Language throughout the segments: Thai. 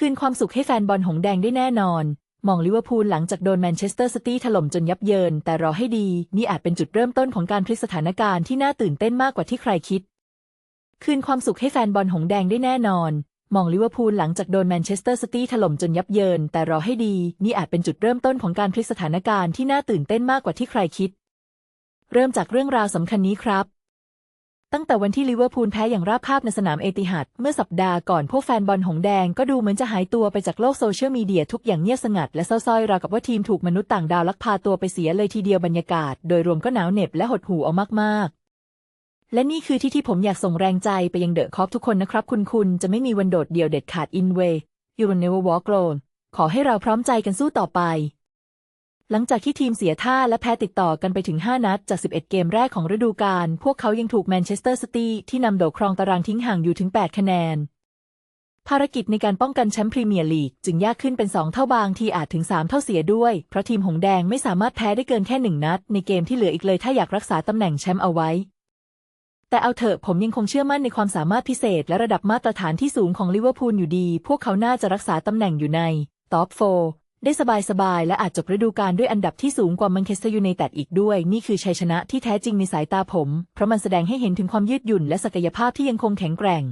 คืนความสุขให้แฟนบอลหงแดงได้แน่นอน มองลิเวอร์พูลหลังจากโดนแมนเชสเตอร์ซิตี้ถล่มจนยับเยิน แต่รอให้ดี นี่อาจเป็นจุดเริ่มต้นของการพลิกสถานการณ์ที่น่าตื่นเต้นมากกว่าที่ใครคิด คืนความสุขให้แฟนบอลหงแดงได้แน่นอน มองลิเวอร์พูลหลังจากโดนแมนเชสเตอร์ซิตี้ถล่มจนยับเยิน แต่รอให้ดี นี่อาจเป็นจุดเริ่มต้นของการพลิกสถานการณ์ที่น่าตื่นเต้นมากกว่าที่ใครคิด เริ่มจากเรื่องราวสำคัญนี้ครับ ตั้งแต่วันที่ลิเวอร์พูลแพ้อย่างราบคาบในสนามเอติฮัดเมื่อสัปดาห์ก่อนพวกแฟนบอลหงแดงก็ดูเหมือนจะหายตัวไปจากโลกโซเชียลมีเดียทุกอย่างเงียบสงัดและเศร้าส้อยราวกับว่าทีมถูกมนุษย์ต่างดาวลักพาตัวไปเสียเลยทีเดียวบรรยากาศ โดยรวมก็หนาวเหน็บและหดหู่เอามากๆและนี่คือที่ที่ผมอยากส่งแรงใจไปยังเดอะคอฟทุกคนนะครับ คุณคุณจะไม่มีวันโดดเดี่ยวเด็ดขาดอินเวย์ยูร n เนววอลกโลนขอให้เราพร้อมใจกันสู้ต่อไป หลังจากที่ทีมเสียท่าและแพ้ติดต่อกันไปถึง 5 นัดจาก 11 เกมแรกของฤดูกาล พวกเขายังถูกแมนเชสเตอร์ซิตี้ที่นำโดครองตารางทิ้งห่างอยู่ถึง 8 คะแนน ภารกิจในการป้องกันแชมป์พรีเมียร์ลีกจึงยากขึ้นเป็น 2 เท่าบางทีอาจถึง 3 เท่าเสียด้วย เพราะทีมหงแดงไม่สามารถแพ้ได้เกินแค่ 1 นัด ในเกมที่เหลืออีกเลยถ้าอยากรักษาตำแหน่งแชมป์เอาไว้ แต่เอาเถอะผมยังคงเชื่อมั่นในความสามารถพิเศษ และระดับมาตรฐานที่สูงของลิเวอร์พูลอยู่ดี พวกเขาน่าจะรักษาตำแหน่งอยู่ในท็อปโฟ ได้สบายๆ และอาจจบฤดูกาลด้วยอันดับที่สูงกว่าแมนเชสเตอร์ยูไนเต็ดอีกด้วย นี่คือชัยชนะที่แท้จริงในสายตาผม เพราะมันแสดงให้เห็นถึงความยืดหยุ่นและศักยภาพที่ยังคงแข็งแกร่ง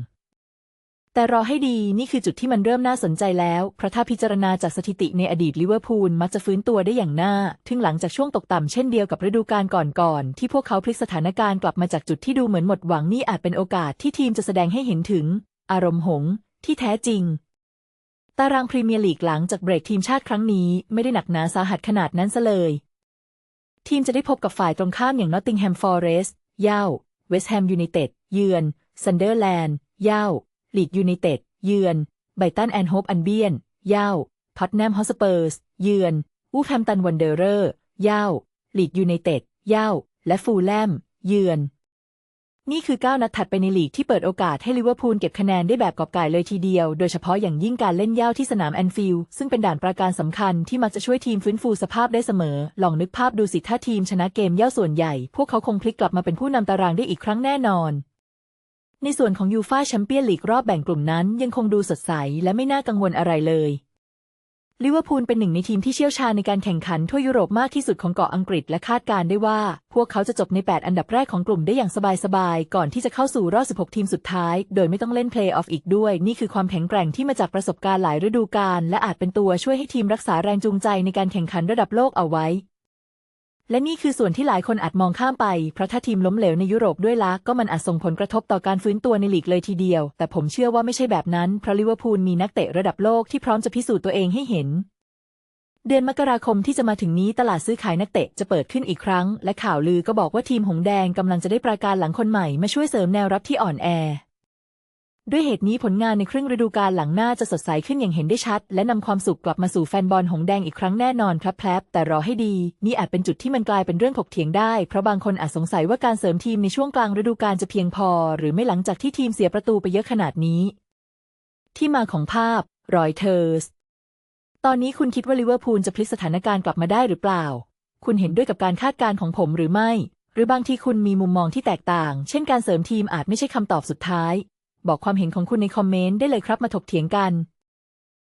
แต่รอให้ดีนี่คือจุดที่มันเริ่มน่าสนใจแล้ว เพราะถ้าพิจารณาจากสถิติในอดีตลิเวอร์พูลมักจะฟื้นตัวได้อย่างน่าทึ่งหลังจากช่วงตกต่ำเช่นเดียวกับฤดูกาลก่อนๆที่พวกเขาพลิกสถานการณ์กลับมาจากจุดที่ดูเหมือนหมดหวังนี่อาจเป็นโอกาสที่ทีมจะแสดงให้เห็นถึง อารมณ์หงที่แท้จริง ตารางพรีเมียร์ลีกหลังจากเบรกทีมชาติครั้งนี้ไม่ได้หนักหนาสาหัสขนาดนั้นซะเลย ทีมจะได้พบกับฝ่ายตรงข้ามอย่างนอตติงแฮมฟอร์เรสต์เย่าเวสต์แฮมยูไนเต็ดเยือนซันเดอร์แลนด์เย่าลีดยูไนเต็ดเยือนไบตันแอนโฮปอันเบียนเย่าท็อตแนมฮอสเปอร์สเยือนวูฟแฮมตันวันเดอร์เรอร์เย่าลีดยูไนเต็ดเย่าและฟูลแลม เยือน นี่คือ9นัดถัดไปในลีกที่เปิดโอกาสให้ลิเวอร์พูลเก็บคะแนนได้แบบกอบไก่เลยทีเดียว โดยเฉพาะอย่างยิ่งการเล่นย่าวที่สนามแอนฟิลด์ซึ่งเป็นด่านประการสำคัญที่มักจะช่วยทีมฟื้นฟูสภาพได้เสมอ ลองนึกภาพดูสิถ้าทีมชนะเกมย่าวส่วนใหญ่ พวกเขาคงพลิกกลับมาเป็นผู้นำตารางได้อีกครั้งแน่นอน ในส่วนของยูฟาแชมเปี้ยนลีกรอบแบ่งกลุ่มนั้น ยังคงดูสดใสและไม่น่ากังวลอะไรเลย ลิเวอร์พูลเป็นหนึ่งในทีมที่เชี่ยวชาญในการแข่งขันทั่วยุโรปมากที่สุดของเกาะอังกฤษและคาดการได้ว่า พวกเขาจะจบใน 8 อันดับแรกของกลุ่มได้อย่างสบายๆ ก่อนที่จะเข้าสู่รอบ 16 ทีมสุดท้าย โดยไม่ต้องเล่นเพลย์ออฟอีกด้วย นี่คือความแข็งแกร่งที่มาจากประสบการณ์หลายฤดูกาลและอาจเป็นตัวช่วยให้ทีมรักษาแรงจูงใจในการแข่งขันระดับโลกเอาไว้ และนี่คือส่วนที่หลายคนอาจมองข้ามไป เพราะถ้าทีมล้มเหลวในยุโรปด้วยละก็มันอาจส่งผลกระทบต่อการฟื้นตัวในลีกเลยทีเดียว แต่ผมเชื่อว่าไม่ใช่แบบนั้น เพราะลิเวอร์พูลมีนักเตะระดับโลกที่พร้อมจะพิสูจน์ตัวเองให้เห็น เดือนมกราคมที่จะมาถึงนี้ตลาดซื้อขายนักเตะจะเปิดขึ้นอีกครั้ง และข่าวลือก็บอกว่าทีมหงแดงกำลังจะได้ประการหลังคนใหม่มาช่วยเสริมแนวรับที่อ่อนแอ ด้วยเหตุนี้ผลงานในครึ่งฤดูกาลหลังหน้าจะสดใสขึ้นอย่างเห็นได้ชัด และนำความสุขกลับมาสู่แฟนบอลหงแดงอีกครั้งแน่นอนครับแพลบแต่รอให้ดี นี่อาจเป็นจุดที่มันกลายเป็นเรื่องถกเถียงได้ เพราะบางคนอาจสงสัยว่าการเสริมทีมในช่วงกลางฤดูกาลจะเพียงพอ หรือไม่หลังจากที่ทีมเสียประตูไปเยอะขนาดนี้ ที่มาของภาพรอยเทอร์สตอนนี้คุณคิดว่าลิเวอร์พูลจะพลิกสถานการณ์กลับมาได้หรือเปล่า คุณเห็นด้วยกับการคาดการณ์ของผมหรือไม่ หรือบางทีคุณมีมุมมองที่แตกต่าง เช่นการเสริมทีมอาจไม่ใช่คำตอบสุดท้าย บอกความเห็นของคุณในคอมเมนต์ได้เลยครับมาถกเถียงกัน